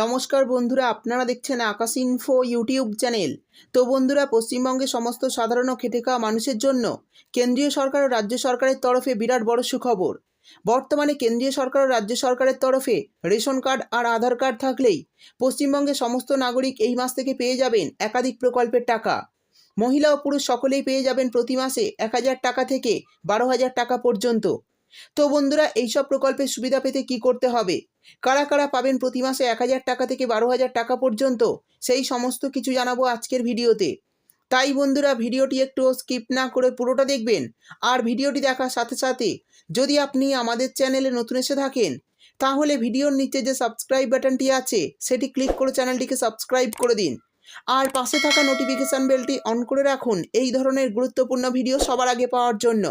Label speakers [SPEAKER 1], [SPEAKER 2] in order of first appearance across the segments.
[SPEAKER 1] নমস্কার বন্ধুরা, আপনারা দেখছেন আকাশ ইনফো ইউটিউব চ্যানেল। তো বন্ধুরা পশ্চিমবঙ্গে সমস্ত সাধারণ খেটে খাওয়া মানুষের জন্য কেন্দ্রীয় সরকার ও রাজ্য সরকারের তরফে বিরাট বড় সুখবর। বর্তমানে কেন্দ্রীয় সরকার ও রাজ্য সরকারের তরফে রেশন কার্ড আর আধার কার্ড থাকলেই পশ্চিমবঙ্গের সমস্ত নাগরিক এই মাস থেকে পেয়ে যাবেন একাধিক প্রকল্পের টাকা। মহিলা ও পুরুষ সকলেই পেয়ে যাবেন প্রতি মাসে এক হাজার টাকা থেকে বারো হাজার টাকা পর্যন্ত। তো বন্ধুরা, এইসব প্রকল্পের সুবিধা পেতে কি করতে হবে? কারা কারা পাবেন প্রতি মাসে এক হাজার টাকা থেকে বারো হাজার টাকা পর্যন্ত? সেই সমস্ত কিছু জানাব আজকের ভিডিওতে। তাই বন্ধুরা, ভিডিওটি একটু স্কিপ না করে পুরোটা দেখবেন আর ভিডিওটি দেখার সাথে সাথে যদি আপনি আমাদের চ্যানেলে নতুন এসে থাকেন, তাহলে ভিডিওর নিচে যে সাবস্ক্রাইব বাটনটি আছে, সেটি ক্লিক করে চ্যানেলটিকে সাবস্ক্রাইব করে দিন। আর পাশে থাকা নোটিফিকেশান বেলটি অন করে রাখুন এই ধরনের গুরুত্বপূর্ণ ভিডিও সবার আগে পাওয়ার জন্য।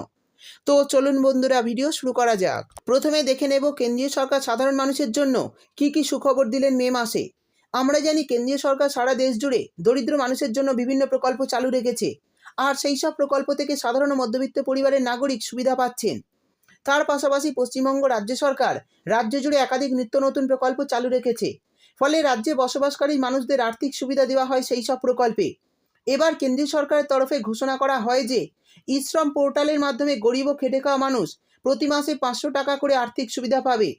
[SPEAKER 1] তো চলুন বন্ধুরা ভিডিও শুরু করা যাক। প্রথমে দেখে নেব কেন্দ্রীয় সরকার সাধারণ মানুষের জন্য কি কি সুখবর দিলেন মে মাসে। আমরা জানি কেন্দ্রীয় সরকার সারা দেশ জুড়ে দরিদ্র মানুষের জন্য বিভিন্ন প্রকল্প চালু রেখেছে। আর সেই সব প্রকল্প থেকে সাধারণ মধ্যবিত্ত পরিবারের নাগরিক সুবিধা পাচ্ছেন। তার পাশাপাশি পশ্চিমবঙ্গ রাজ্য সরকার রাজ্য জুড়ে একাধিক নিত্য নতুন প্রকল্প চালু রেখেছে। ফলে রাজ্যে বসবাসকারী মানুষদের আর্থিক সুবিধা দেওয়া হয় সেই সব প্রকল্পে। এবার কেন্দ্রীয় সরকারের তরফে ঘোষণা করা হয় যে ইশ্রম পোর্টালের মাধ্যমে গরিব ও খেটে খাওয়া মানুষ প্রতি মাসে পাঁচশো টাকা করে আর্থিক সুবিধা পাবে।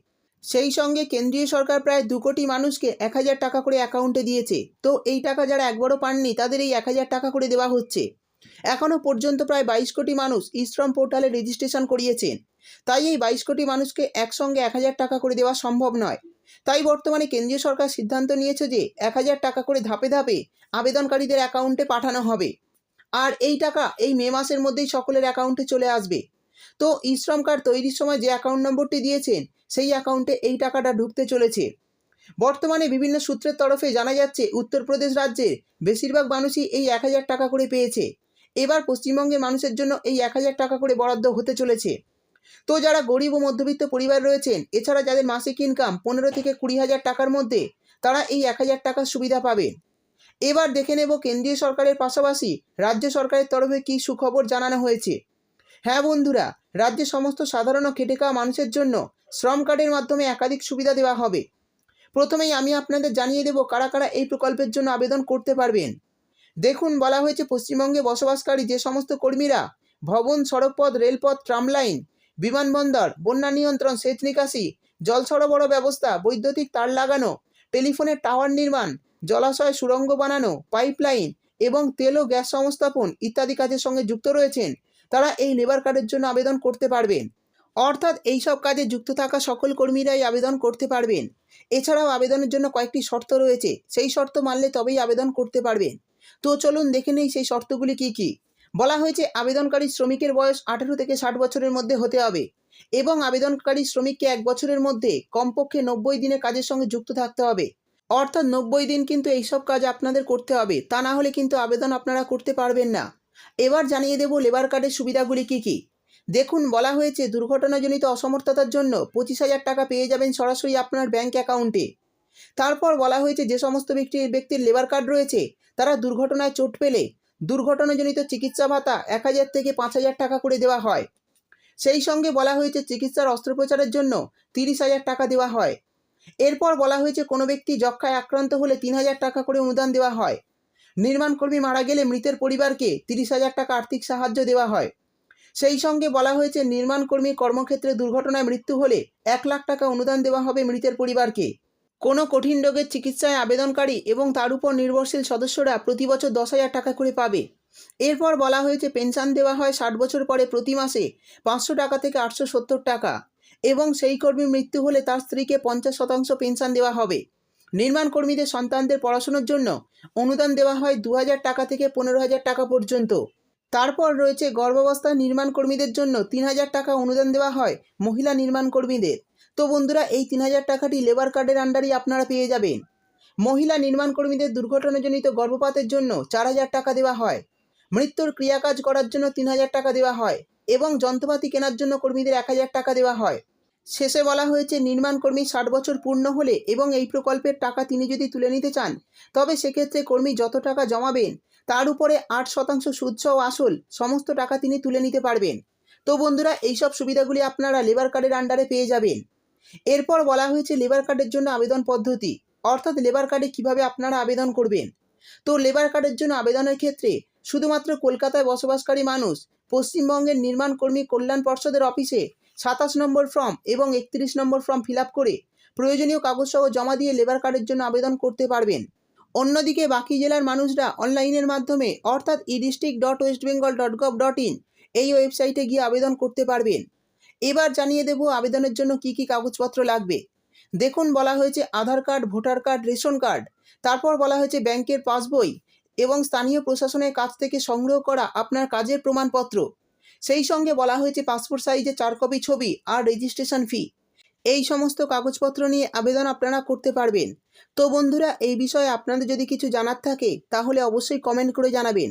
[SPEAKER 1] সেই সঙ্গে কেন্দ্রীয় সরকার প্রায় দু কোটি মানুষকে এক হাজার টাকা করে অ্যাকাউন্টে দিয়েছে। তো এই টাকা যারা একবারও পাননি, তাদের এই এক হাজার টাকা করে দেওয়া হচ্ছে। এখনও পর্যন্ত প্রায় বাইশ কোটি মানুষ ইশ্রম পোর্টালে রেজিস্ট্রেশন করিয়েছেন। তাই এই বাইশ কোটি মানুষকে একসঙ্গে এক হাজার টাকা করে দেওয়া সম্ভব নয়। তাই বর্তমানে কেন্দ্রীয় সরকার সিদ্ধান্ত নিয়েছে যে এক হাজার টাকা করে ধাপে ধাপে আবেদনকারীদের অ্যাকাউন্টে পাঠানো হবে। আর এই টাকা এই মে মাসের মধ্যেই সকলের অ্যাকাউন্টে চলে আসবে। তো ই শ্রম কার্ড তৈরির সময় যে অ্যাকাউন্ট নম্বরটি দিয়েছেন, সেই অ্যাকাউন্টে এই টাকাটা ঢুকতে চলেছে। বর্তমানে বিভিন্ন সূত্রের তরফে জানা যাচ্ছে, উত্তরপ্রদেশ রাজ্যের বেশিরভাগ মানুষই এই এক হাজার টাকা করে পেয়েছে। এবার পশ্চিমবঙ্গের মানুষের জন্য এই এক হাজার টাকা করে বরাদ্দ হতে চলেছে। তো যারা গরিব ও মধ্যবিত্ত পরিবার রয়েছেন, এছাড়া যাদের মাসিক ইনকাম পনেরো থেকে কুড়ি হাজার টাকার মধ্যে, তারা এই এক হাজার টাকার সুবিধা পাবেন। এবার দেখে নেব কেন্দ্রীয় সরকারের পাশাপাশি রাজ্য সরকারের তরফে কী সুখবর জানানো হয়েছে। হ্যাঁ বন্ধুরা, রাজ্যের সমস্ত সাধারণ খেটে খাওয়া মানুষের জন্য শ্রম কার্ডের মাধ্যমে একাধিক সুবিধা দেওয়া হবে। প্রথমেই আমি আপনাদের জানিয়ে দেব কারা কারা এই প্রকল্পের জন্য আবেদন করতে পারবেন। দেখুন, বলা হয়েছে পশ্চিমবঙ্গে বসবাসকারী যে সমস্ত কর্মীরা ভবন, সড়কপথ, রেলপথ ট্রাম লাইন বিমানবন্দর, বন্যা নিয়ন্ত্রণ, সেচ নিকাশি, জল সরবরাহ ব্যবস্থা, বৈদ্যুতিক তার লাগানো, টেলিফোনের টাওয়ার নির্মাণ, জলাশয় সুড়ঙ্গ বানানো, পাইপলাইন এবং তেল ও গ্যাস সংস্থাপন ইত্যাদি কাজের সঙ্গে যুক্ত রয়েছেন। তারা এই লেবার কার্ডের জন্য আবেদন করতে পারবেন। অর্থাৎ এই সব কাজে যুক্ত থাকা সকল কর্মীরাই আবেদন করতে পারবেন। এছাড়াও আবেদনের জন্য কয়েকটি শর্ত রয়েছে। সেই শর্ত মানলে তবেই আবেদন করতে পারবেন। তো চলুন দেখে নেই সেই শর্তগুলি কি কি। বলা হয়েছে আবেদনকারী শ্রমিকের বয়স আঠেরো থেকে ষাট বছরের মধ্যে হতে হবে এবং আবেদনকারী শ্রমিককে এক বছরের মধ্যে কমপক্ষে নব্বই দিনের কাজের সঙ্গে যুক্ত থাকতে হবে। অর্থাৎ নব্বই দিন কিন্তু এইসব কাজ আপনাদের করতে হবে, তা না হলে কিন্তু আবেদন আপনারা করতে পারবেন না। এবার জানিয়ে দেব লেবার কার্ডের সুবিধাগুলি কি কি। দেখুন, বলা হয়েছে দুর্ঘটনাজনিত অসমর্থতার জন্য পঁচিশ হাজার টাকা পেয়ে যাবেন সরাসরি আপনার ব্যাংক অ্যাকাউন্টে। তারপর বলা হয়েছে যে সমস্ত ব্যক্তির ব্যক্তির লেবার কার্ড রয়েছে, তারা দুর্ঘটনায় চোট পেলে দুর্ঘটনাজনিত চিকিৎসা ভাতা এক হাজার থেকে পাঁচ হাজার টাকা করে দেওয়া হয়। সেই সঙ্গে বলা হয়েছে চিকিৎসার অস্ত্রোপচারের জন্য তিরিশ হাজার টাকা দেওয়া হয়। এরপর বলা হয়েছে কোনো ব্যক্তি যক্ষায় আক্রান্ত হলে তিন হাজার টাকা করে অনুদান দেওয়া হয়। নির্মাণকর্মী মারা গেলে মৃতের পরিবারকে তিরিশ হাজার টাকা আর্থিক সাহায্য দেওয়া হয়। সেই সঙ্গে বলা হয়েছে নির্মাণকর্মী কর্মক্ষেত্রে দুর্ঘটনায় মৃত্যু হলে এক লাখ টাকা অনুদান দেওয়া হবে মৃতের পরিবারকে। কোনো কঠিন রোগের চিকিৎসায় আবেদনকারী এবং তার উপর নির্ভরশীল সদস্যরা প্রতি বছর দশ হাজার টাকা করে পাবে। এরপর বলা হয়েছে পেনশন দেওয়া হয় ষাট বছর পরে প্রতি মাসে পাঁচশো টাকা থেকে আটশো সত্তর টাকা এবং সেই কর্মীর মৃত্যু হলে তার স্ত্রীকে পঞ্চাশ শতাংশ পেনশন দেওয়া হবে। নির্মাণ কর্মীদের সন্তানদের পড়াশোনার জন্য অনুদান দেওয়া হয় দু হাজার টাকা থেকে পনেরো হাজার টাকা পর্যন্ত। তারপর রয়েছে গর্ভাবস্থায় নির্মাণ কর্মীদের জন্য তিন হাজার টাকা অনুদান দেওয়া হয় মহিলা নির্মাণ কর্মীদের। তো বন্ধুরা, এই তিন হাজার টাকাটি লেবার কার্ডের আন্ডারেই আপনারা পেয়ে যাবেন। মহিলা নির্মাণ কর্মীদের দুর্ঘটনাজনিত গর্ভপাতের জন্য চার হাজার টাকা দেওয়া হয়। মৃত্যুর ক্রিয়াকাজ করার জন্য তিন হাজার টাকা দেওয়া হয় এবং যন্ত্রপাতি কেনার জন্য কর্মীদের এক হাজার টাকা দেওয়া হয়। শেষে বলা হয়েছে, নির্মাণ কর্মী ষাট বছর পূর্ণ হলে এবং এই প্রকল্পের টাকা তিনি যদি তুলে নিতে চান, তবে সেক্ষেত্রে কর্মী যত টাকা জমাবেন, তার উপরে আট শতাংশ সুদসহ আসল সমস্ত টাকা তিনি তুলে নিতে পারবেন। তো বন্ধুরা, এইসব সুবিধাগুলি আপনারা লেবার কার্ডের আন্ডারে পেয়ে যাবেন। এরপর বলা হয়েছে লেবার কার্ডের জন্য আবেদন পদ্ধতি। অর্থাৎ লেবার কার্ডে কীভাবে আপনারা আবেদন করবেন? তো লেবার কার্ডের জন্য আবেদনের ক্ষেত্রে শুধুমাত্র কলকাতায় বসবাসকারী মানুষ, পশ্চিমবঙ্গের নির্মাণ কর্মী কল্যাণ পর্ষদের অফিসে সাতাশ নম্বর ফর্ম এবং একত্রিশ নম্বর ফর্ম ফিল করে প্রয়োজনীয় কাগজসহ জমা দিয়ে লেবার কার্ডের জন্য আবেদন করতে পারবেন। অন্যদিকে বাকি জেলার মানুষরা অনলাইনের মাধ্যমে অর্থাৎ e district dot West Bengal dot gov dot in এই ওয়েবসাইটে গিয়ে আবেদন করতে পারবেন। এবার জানিয়ে দেব আবেদনের জন্য কি কি কাগজপত্র লাগবে। দেখুন, বলা হয়েছে Aadhaar card, voter card, ration card. তারপর বলা হয়েছে ব্যাংকের পাসবই এবং স্থানীয় প্রশাসনের কাছ থেকে সংগ্রহ করা আপনার কাজের প্রমাণপত্র। সেই সঙ্গে বলা হয়েছে পাসপোর্ট সাইজে চার কপি ছবি আর রেজিস্ট্রেশন ফি। এই সমস্ত কাগজপত্র নিয়ে আবেদন আপনারা করতে পারবেন। তো বন্ধুরা, এই বিষয়ে আপনাদের যদি কিছু জানার থাকে, তাহলে অবশ্যই কমেন্ট করে জানাবেন।